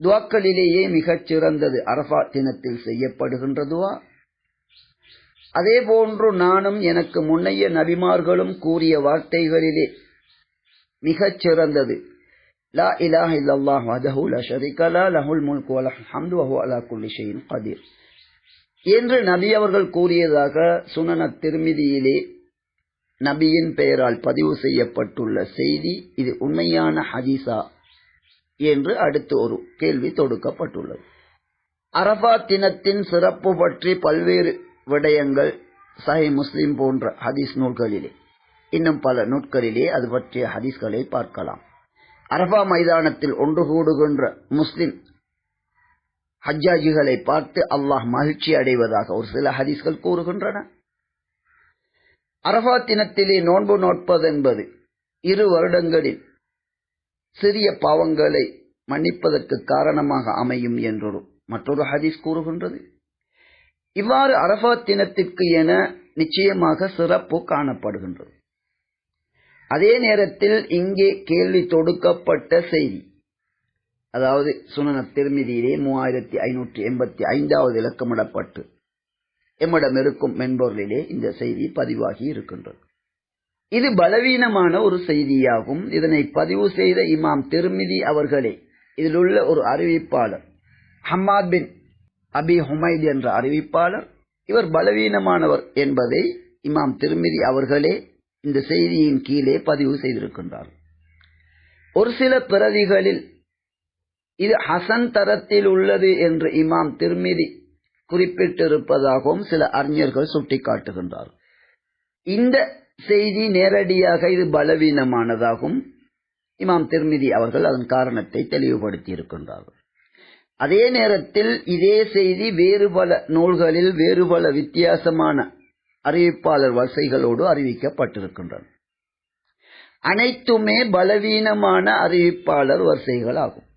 துவாக்களிலேயே மிகச் சிறந்தது. அரபா தினத்தில் செய்யப்படுகின்ற துவா அதே போன்று நானும் எனக்கு முன்னைய நபிமார்களும் கூறிய வார்த்தைகளிலே மிகச் சிறந்தது. லா இலாஹ இல்லல்லாஹ் வதஹு லா ஷரீக லா லஹுல் முல்கு வ லஹுல் ஹம்து வ ஹுவ அலா குல்லி ஷைஇன் கதீர் என்று நபி அவர்கள் கூறியதாக சுனன திருமிதியிலே நபியின் பெயரால் பதிவு செய்யப்பட்டுள்ள செய்தி இது உண்மையான ஹதீஸா. என்று அடுத்து ஒரு கேள்வி தொடுக்கப்பட்டுள்ளது. அரபா தினத்தின் சிறப்பு பற்றி பல்வேறு விடயங்கள் சஹி முஸ்லிம் போன்ற ஹதீஸ் நூல்களிலே இன்னும் பல நூட்களிலே அது பற்றிய ஹதீஸ்களை பார்க்கலாம். அரபா மைதானத்தில் ஒன்று கூடுகின்ற முஸ்லிம் ஹஜ்ஜாஜிகளை பார்த்து அல்லாஹ் மகிழ்ச்சி அடைவதாக ஒரு சில ஹதீஸ்கள் கூறுகின்றன. அரபா தினத்திலே நோன்பு நோட்பதென்பது இரு வருடங்களில் சிறிய பாவங்களை மன்னிப்பதற்கு காரணமாக அமையும் என்றொரு மற்றொரு ஹதீஸ் கூறுகின்றது. இவ்வாறு அரபா தினத்திற்கு என நிச்சயமாக சிறப்பு காணப்படுகின்றது. அதே நேரத்தில் இங்கே கேள்வி தொடுக்கப்பட்ட செய்தி. அதாவது சுனன திருமிதியிலே மூவாயிரத்தி ஐநூற்றி எண்பத்தி ஐந்தாவது இலக்கமிடப்பட்டு எம்மிடம் இருக்கும் மென்பொருளிலே இந்த செய்தி பதிவாகி இருக்கின்றது. இது பலவீனமான ஒரு செய்தியாகும். இதனை பதிவு செய்த இமாம் திருமிதி அவர்களே இதில் உள்ள ஒரு அறிவிப்பாளர் ஹம்மாத் பின் அபி ஹுமைத் என்ற அறிவிப்பாளர். இவர் பலவீனமானவர் என்பதை இமாம் திருமிதி அவர்களே இந்த செய்தியின் கீழே பதிவு செய்திருக்கின்றார். ஒரு சில பிரதிகளில் இது ஹசன் தரத்தில் உள்ளது என்று இமாம் திருமிதி குறிப்பிட்டிருப்பதாகவும் சில அறிஞர்கள் சுட்டிக்காட்டுகின்றார். இந்த செய்தி நேரடியாக இது பலவீனமானதாகும். இமாம் திருமிதி அவர்கள் அதன் காரணத்தை தெளிவுபடுத்தி இருக்கின்றார்கள் அதே நேரத்தில் இதே செய்தி வேறு பல நூல்களில் வேறு பல வித்தியாசமான அறிவிப்பாளர் வரிசைகளோடு அறிவிக்கப்பட்டிருக்கின்றன. அனைத்துமே பலவீனமான அறிவிப்பாளர் வரிசைகள் ஆகும்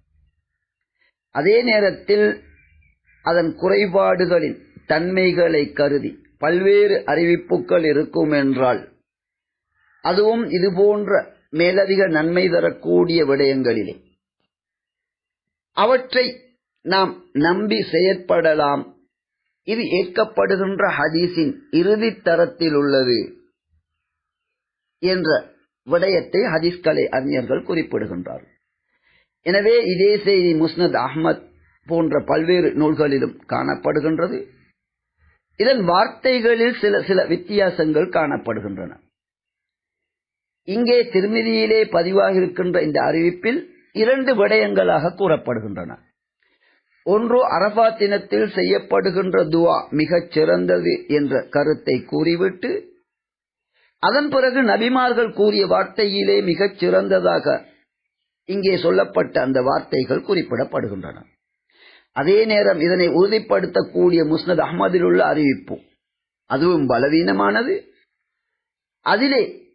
அதே நேரத்தில் அதன் குறைபாடுகளின் தன்மைகளை கருதி பல்வேறு அறிவிப்புகள் இருக்கும் என்றால் அதுவும் இதுபோன்ற மேலதிக நன்மை தரக்கூடிய விடயங்களிலே. அவற்றை நாம் நம்பி செயற்படலாம். இது ஏற்கப்படுகின்ற ஹதீஸின் இறுதி தரத்தில் உள்ளது என்ற விடயத்தை ஹதீஸ்கலை அறிஞர்கள் குறிப்பிடுகின்றார்கள். எனவே இதே செய்தி முஸ்னத் அஹ்மத் போன்ற பல்வேறு நூல்களிலும் காணப்படுகின்றது. இதன் வார்த்தைகளில் சில சில வித்தியாசங்கள் காணப்படுகின்றன. இங்கே திருமதியிலே பதிவாகியிருக்கின்ற இந்த அறிவிப்பில் இரண்டு விடயங்களாக கூறப்படுகின்றன. ஒன்று அரபா தினத்தில் செய்யப்படுகின்ற துவா மிகச் சிறந்தது என்ற கருத்தை கூறிவிட்டு அதன் பிறகு நபிமார்கள் கூறிய வார்த்தையிலே மிகச் சிறந்ததாக இங்கே சொல்லப்பட்ட அந்த வார்த்தைகள் குறிப்பிடப்படுகின்றன. அதே நேரம் இதனை உறுதிப்படுத்தக்கூடிய முஸ்னத் அஹமதில் உள்ள அறிவிப்பு அதுவும் பலவீனமானது. அதிலே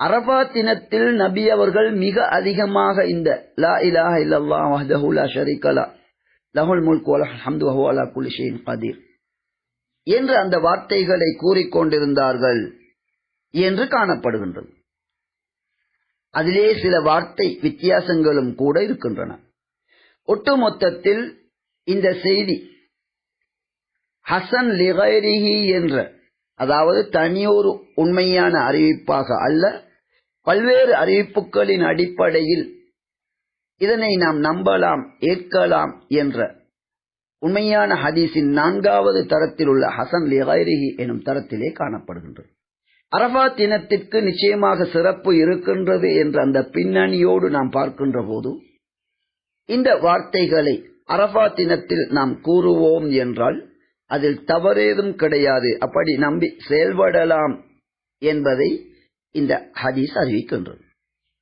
அரபா தினத்தில் நபி அவர்கள் மிக அதிகமாக இந்த லா இலாஹ இல்லல்லா வஹ்தஹு லா ஷரீக லஹுல் முல்கு ஹம்து வஹு அலா குல்லி கதீர் என்று அந்த வார்த்தைகளை கூறிக்கொண்டிருந்தார்கள் என்று காணப்படுகின்றது. அதிலே சில வார்த்தை வித்தியாசங்களும் கூட இருக்கின்றன. ஒட்டுமொத்தத்தில் இந்த செய்தி ஹசன் லிகைரிஹி என்ற அதாவது தனியொரு உண்மையான அறிவிப்பாக அல்ல பல்வேறு அறிவிப்புகளின் அடிப்படையில் இதனை நாம் நம்பலாம் ஏற்கலாம் என்ற உண்மையான ஹதீஸின் நான்காவது தரத்தில் உள்ள ஹசன் லிகைரிஹி எனும் தரத்திலே காணப்படுகின்றது. அரபா தினத்திற்கு நிச்சயமாக சிறப்பு இருக்கின்றது என்ற அந்த பின்னணியோடு நாம் பார்க்கின்ற போது இந்த வார்த்தைகளை அரபா தினத்தில் நாம் கூறுவோம் என்றால் அதில் தவறேதும் கிடையாது. அப்படி நம்பி செயல்படலாம் என்பதை இந்த ஹதீஸ் அறிவிக்கின்றது.